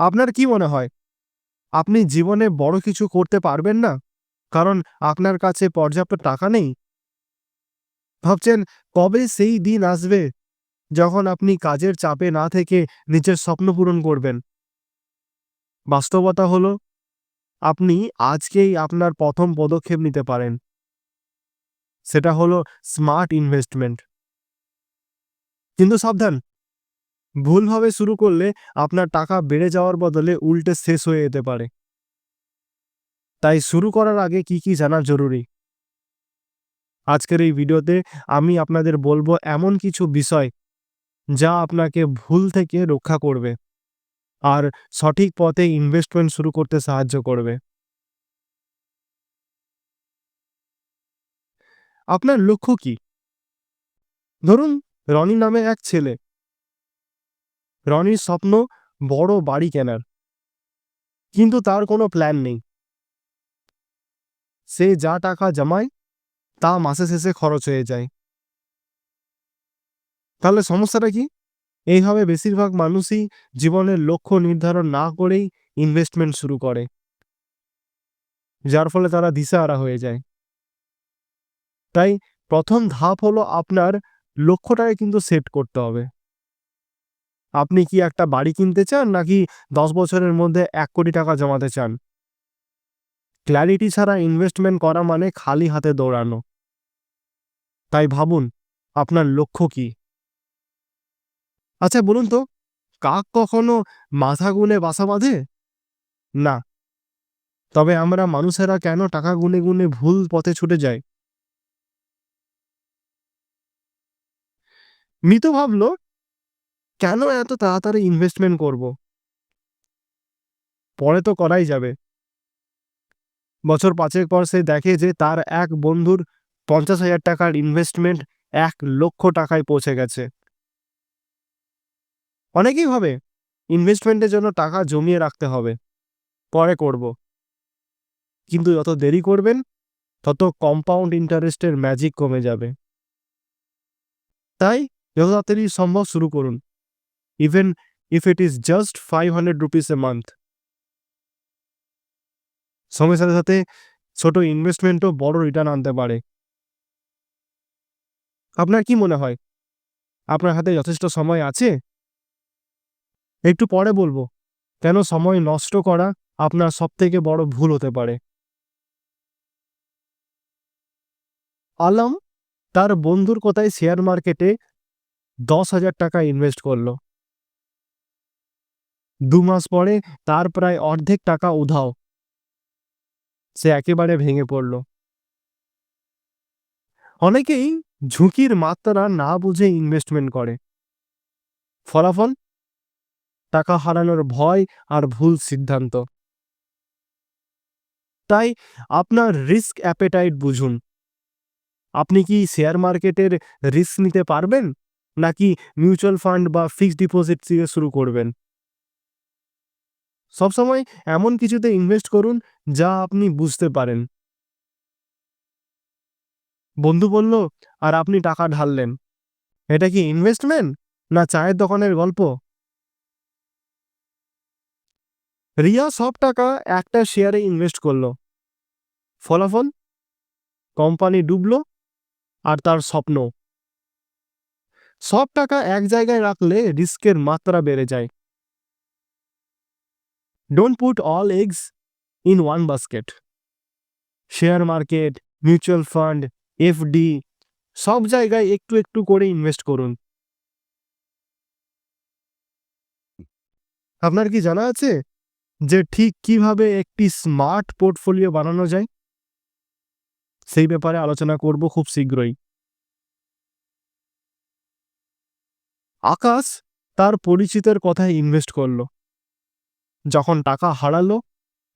আপনার কি মনে হয়? আপনি জীবনে বড় কিছু করতে পারবেন না? কারণ আপনার কাছে পর্যাপ্ত টাকা নেই? ভাবছেন, কবে সেই দিন আসবে যখন আপনি কাজের চাপে না থেকে নিজের স্বপ্ন পূরণ করবেন? বাস্তবতা হলো, আপনি আজকেই আপনার প্রথম পদক্ষেপ নিতে পারেন। সেটা হলো স্মার্ট ইনভেস্টমেন্ট। কিন্তু সাবধান ভুলভাবে শুরু করলে আপনার টাকা বেড়ে যাওয়ার বদলে উল্টে শেষ হয়ে যেতে পারে। তাই শুরু করার আগে কি কি জানা জরুরি? আজকের এই ভিডিওতে আমি আপনাদের বলব এমন কিছু বিষয় যা আপনাকে ভুল থেকে রক্ষা করবে আর সঠিক পথে ইনভেস্টমেন্ট শুরু করতে সাহায্য করবে। আপনার লক্ষ্য কি? ধরুন রনি নামে এক ছেলে রনির স্বপ্ন বড় বাড়ি কেনার। কিন্তু তার কোনো প্ল্যান নেই। সে যা টাকা জমায়, তা মাসে শেষে খরচ হয়ে যায়। তাহলে সমস্যাটা কি? এইভাবে বেশিরভাগ মানুষই জীবনের লক্ষ্য নির্ধারণ না করেই ইনভেস্টমেন্ট শুরু করে। যার ফলে তারা দিশাহারা হয়ে যায়। তাই প্রথম ধাপ হলো আপনার লক্ষ্যটাকে কিন্তু সেট করতে হবে। আপনি কি একটা বাড়ি কিনতে চান নাকি দশ বছরের মধ্যে এক কোটি টাকা জমাতে চান? ক্ল্যারিটি ছাড়া ইনভেস্টমেন্ট করা মানে খালি হাতে দৌড়ানো। তাই ভাবুন, আপনার লক্ষ্য কি? আচ্ছা বলুন তো, কাক কখনো মাথা গুনে বাসা বাঁধে? না। তবে আমরা মানুষেরা কেন টাকা গুনে গুনে ভুল পথে ছুটে যায় মৃত ভাবলো কেন এত তাড়াতাড়ি ইনভেস্টমেন্ট করব? পরে তো করাই যাবে। বছর পাঁচের পর সে দেখে যে তার এক বন্ধুর পঞ্চাশ হাজার টাকার ইনভেস্টমেন্ট এক লক্ষ টাকায় পৌঁছে গেছে। অনেকেই ভাবে ইনভেস্টমেন্টের জন্য টাকা জমিয়ে রাখতে হবে। পরে করব। কিন্তু যত দেরি করবেন, তত কম্পাউন্ড ইন্টারেস্টের ম্যাজিক কমে যাবে। তাই যত তাড়াতাড়ি সম্ভব শুরু করুন। If it is just five hundred rupees a month সময়ের সাথে সাথে ছোট ইনভেস্টমেন্টও বড় রিটার্ন আনতে পারে। আপনার কি মনে হয়? আপনার হাতে যথেষ্ট সময় আছে? একটু পরে বলব, কেন সময় নষ্ট করা আপনার সবথেকে বড় ভুল হতে পারে? আলম তার বন্ধুর কোথায় শেয়ার মার্কেটে দশ হাজার টাকা ইনভেস্ট করল। দু মাস পরে তার প্রায় অর্ধেক টাকা উধাও। সে একেবারে ভেঙে পড়ল। অনেকেই ঝুঁকির মাত্রা না বুঝে ইনভেস্টমেন্ট করে। ফলাফল? টাকা হারানোর ভয় আর ভুল সিদ্ধান্ত। তাই আপনার রিস্ক অ্যাপেটাইট বুঝুন। আপনি কি শেয়ার মার্কেটের রিস্ক নিতে পারবেন? নাকি মিউচুয়াল ফান্ড বা ফিক্সড ডিপোজিট দিয়ে শুরু করবেন? সবসময় এমন কিছুতে ইনভেস্ট করুন যা আপনি বুঝতে পারেন। বন্ধু বলল, আর আপনি টাকা ঢাললেন। এটা কি ইনভেস্টমেন্ট না চায়ের দোকানের গল্প? রিয়া সব টাকা একটা শেয়ারে ইনভেস্ট করল। ফলাফল? কোম্পানি ডুবলো আর তার স্বপ্ন। সব টাকা এক জায়গায় রাখলে রিস্কের মাত্রা বেড়ে যায়। Don't put all eggs in one basket share market mutual fund FD সব জায়গায় একটু একটু করে ইনভেস্ট করুন। আপনার কি জানা আছে যে ঠিক কীভাবে একটি স্মার্ট পোর্টফোলিও বানানো যায়? সেই ব্যাপারে আলোচনা করব খুব শীঘ্রই। আকাশ তার পরিচিতের কথায় ইনভেস্ট করল। যখন টাকা হারালো,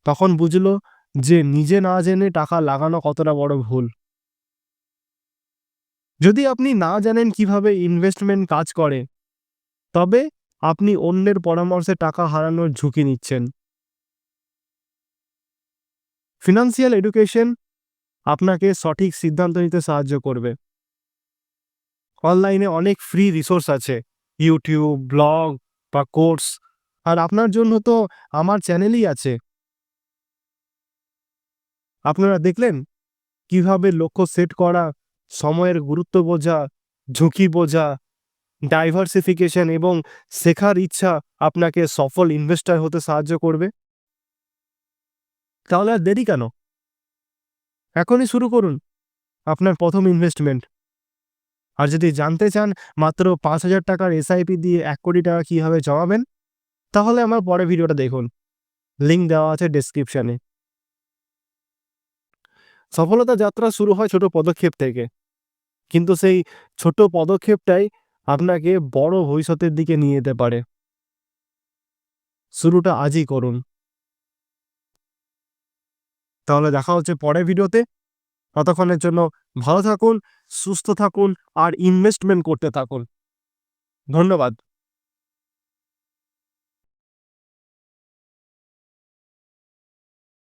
তখন বুঝলো যে নিজে না জেনে টাকা লাগানো কতটা বড় ভুল। যদি আপনি না জানেন কীভাবে ইনভেস্টমেন্ট কাজ করে, তবে আপনি অন্যের পরামর্শে টাকা হারানোর ঝুঁকি নিচ্ছেন। ফিনান্সিয়াল এডুকেশন আপনাকে সঠিক সিদ্ধান্ত নিতে সাহায্য করবে। অনলাইনে অনেক ফ্রি রিসোর্স আছে। ইউটিউব ব্লগ বা কোর্স আর আপনার জন্য তো আমার চ্যানেলই আছে। আপনারা দেখলেন? কীভাবে লক্ষ্য সেট করা, সময়ের গুরুত্ব বোঝা, ঝুঁকি বোঝা ডাইভার্সিফিকেশন এবং শেখার ইচ্ছা আপনাকে সফল ইনভেস্টর হতে সাহায্য করবে? তাহলে আর দেরি কেন? এখনই শুরু করুন। আপনার প্রথম ইনভেস্টমেন্ট আর যদি জানতে চান, মাত্র পাঁচ হাজার টাকার এসআইপি দিয়ে এক কোটি টাকা কীভাবে জমাবেন? তাহলে আমার পরে ভিডিওটা দেখুন। লিঙ্ক দেওয়া আছে ডেসক্রিপশানে সফলতা যাত্রা শুরু হয় ছোট পদক্ষেপ থেকে। কিন্তু সেই ছোট পদক্ষেপটাই আপনাকে বড় ভবিষ্যতের দিকে নিয়ে যেতে পারে। শুরুটা আজই করুন। তাহলে দেখা হচ্ছে পরের ভিডিওতে। ততক্ষণের জন্য ভালো থাকুন, সুস্থ থাকুন আর ইনভেস্টমেন্ট করতে থাকুন। ধন্যবাদ।